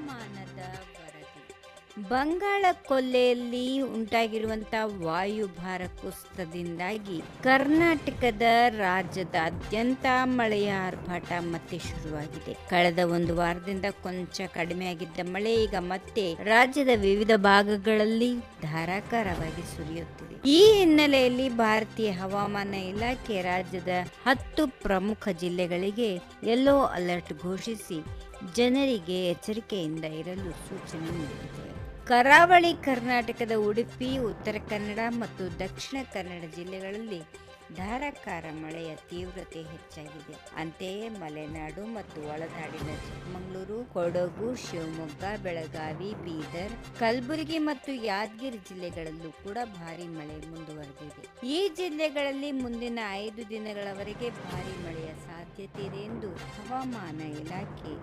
Amanada Bangala ಕೊಲ್ಲೆಯಲ್ಲಿ ಉಂಟಾಗಿರುವಂತಹ ವಾಯುಭಾರ ಕುಸಿತದಿಂದಾಗಿ ಕರ್ನಾಟಕದ ರಾಜ್ಯದಾದ್ಯಂತ ಮಳೆಯ ಆರ್ಭಾಟ ಮತ್ತೆ ಶುರುವಾಗಿದೆ. ಕಳೆದ ಒಂದು ವಾರದಿಂದ ಕೊಂಚ ಕಡಿಮೆಯಾಗಿದ್ದ ಮಳೆ ಈಗ ಮತ್ತೆ ರಾಜ್ಯದ ವಿವಿಧ ಭಾಗಗಳಲ್ಲಿ ಧಾರಾಕಾರವಾಗಿ ಸುರಿಯುತ್ತಿದೆ. ಈ ಹಿನ್ನೆಲೆಯಲ್ಲಿ ಭಾರತೀಯ ಹವಾಮಾನ ಇಲಾಖೆ ರಾಜ್ಯದ ಹತ್ತು ಪ್ರಮುಖ ಜಿಲ್ಲೆಗಳಿಗೆ ಯೆಲ್ಲೋ ಅಲರ್ಟ್ ಘೋಷಿಸಿ ಜನರಿಗೆ ಎಚ್ಚರಿಕೆಯಿಂದ ಇರಲು ಸೂಚನೆ ನೀಡಿದೆ. ಕರಾವಳಿ ಕರ್ನಾಟಕದ ಉಡುಪಿ ಉತ್ತರ ಕನ್ನಡ ಮತ್ತು ದಕ್ಷಿಣ ಕನ್ನಡ ಜಿಲ್ಲೆಗಳಲ್ಲಿ ಧಾರಾಕಾರ ಮಳೆಯ ತೀವ್ರತೆ ಹೆಚ್ಚಾಗಿದೆ. ಅಂತೆಯೇ ಮಲೆನಾಡು ಮತ್ತು ಒಳನಾಡಿನ ಚಿಕ್ಕಮಗಳೂರು, ಕೊಡಗು, ಶಿವಮೊಗ್ಗ, ಬೆಳಗಾವಿ, ಬೀದರ್, ಕಲಬುರಗಿ ಮತ್ತು ಯಾದಗಿರಿ ಜಿಲ್ಲೆಗಳಲ್ಲೂ ಕೂಡ ಭಾರಿ ಮಳೆ ಮುಂದುವರೆದಿದೆ. ಈ ಜಿಲ್ಲೆಗಳಲ್ಲಿ ಮುಂದಿನ ಐದು ದಿನಗಳವರೆಗೆ ಭಾರಿ ಮಳೆಯ ಸಾಧ್ಯತೆ ಇದೆ ಎಂದು ಹವಾಮಾನ ಇಲಾಖೆ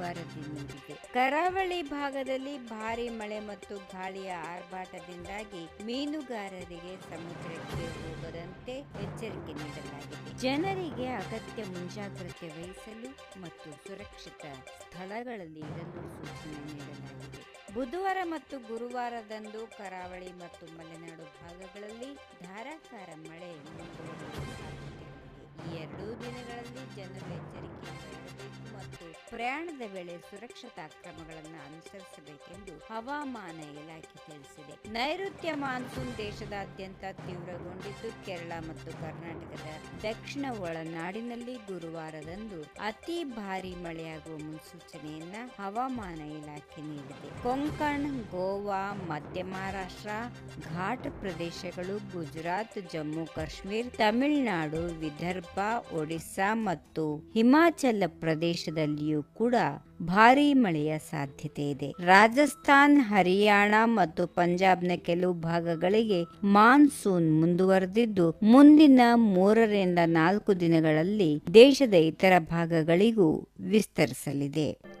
ವರದಿ ನೀಡಿದೆ. ಕರಾವಳಿ ಭಾಗದಲ್ಲಿ ಭಾರಿ ಮಳೆ ಮತ್ತು ಗಾಳಿಯ ಆರ್ಭಾಟದಿಂದಾಗಿ ಮೀನುಗಾರರಿಗೆ ಸಮುದ್ರಕ್ಕೆ ಹೋಗದಂತೆ ಎಚ್ಚರಿಕೆ ನೀಡಲಾಗಿದೆ. ಜನರಿಗೆ ಅಗತ್ಯ ಮುಂಜಾಗ್ರತೆ ವಹಿಸಲು ಮತ್ತು ಸುರಕ್ಷಿತ ಸ್ಥಳಗಳಲ್ಲಿ ಇರಲು ಸೂಚನೆ ನೀಡಲಾಗಿದೆ. ಬುಧವಾರ ಮತ್ತು ಗುರುವಾರದಂದು ಕರಾವಳಿ ಮತ್ತು ಮಲೆನಾಡು ಭಾಗಗಳಲ್ಲಿ ಧಾರಾಕಾರ ಮಳೆ ಪ್ರಯಾಣದ ವೇಳೆ ಸುರಕ್ಷತಾ ಕ್ರಮಗಳನ್ನು ಅನುಸರಿಸಬೇಕೆಂದು ಹವಾಮಾನ ಇಲಾಖೆ ತಿಳಿಸಿದೆ. ನೈಋತ್ಯ ಮಾನ್ಸೂನ್ ದೇಶದಾದ್ಯಂತ ತೀವ್ರಗೊಂಡಿದ್ದು ಕೇರಳ ಮತ್ತು ಕರ್ನಾಟಕದ ದಕ್ಷಿಣ ಒಳನಾಡಿನಲ್ಲಿ ಗುರುವಾರದಂದು ಅತಿ ಭಾರಿ ಮಳೆಯಾಗುವ ಮುನ್ಸೂಚನೆಯನ್ನ ಹವಾಮಾನ ಇಲಾಖೆ ನೀಡಿದೆ. ಕೊಂಕಣ್, ಗೋವಾ, ಮಧ್ಯ ಮಹಾರಾಷ್ಟ್ರ, ಘಾಟ್ ಪ್ರದೇಶಗಳು, ಗುಜರಾತ್, ಜಮ್ಮು, ಕಾಶ್ಮೀರ್, ತಮಿಳುನಾಡು, ವಿದರ್ಭ, ಒಡಿಸ್ಸಾ ಮತ್ತು ಹಿಮಾಚಲ ಪ್ರದೇಶದಲ್ಲಿಯೂ ಕೂಡ ಭಾರೀ ಮಳೆಯ ಸಾಧ್ಯತೆ ಇದೆ. ರಾಜಸ್ಥಾನ್, ಹರಿಯಾಣ ಮತ್ತು ಪಂಜಾಬ್ನ ಕೆಲವು ಭಾಗಗಳಿಗೆ ಮಾನ್ಸೂನ್ ಮುಂದುವರೆದಿದ್ದು, ಮುಂದಿನ ಮೂರರಿಂದ ನಾಲ್ಕು ದಿನಗಳಲ್ಲಿ ದೇಶದ ಇತರ ಭಾಗಗಳಿಗೂ ವಿಸ್ತರಿಸಲಿದೆ.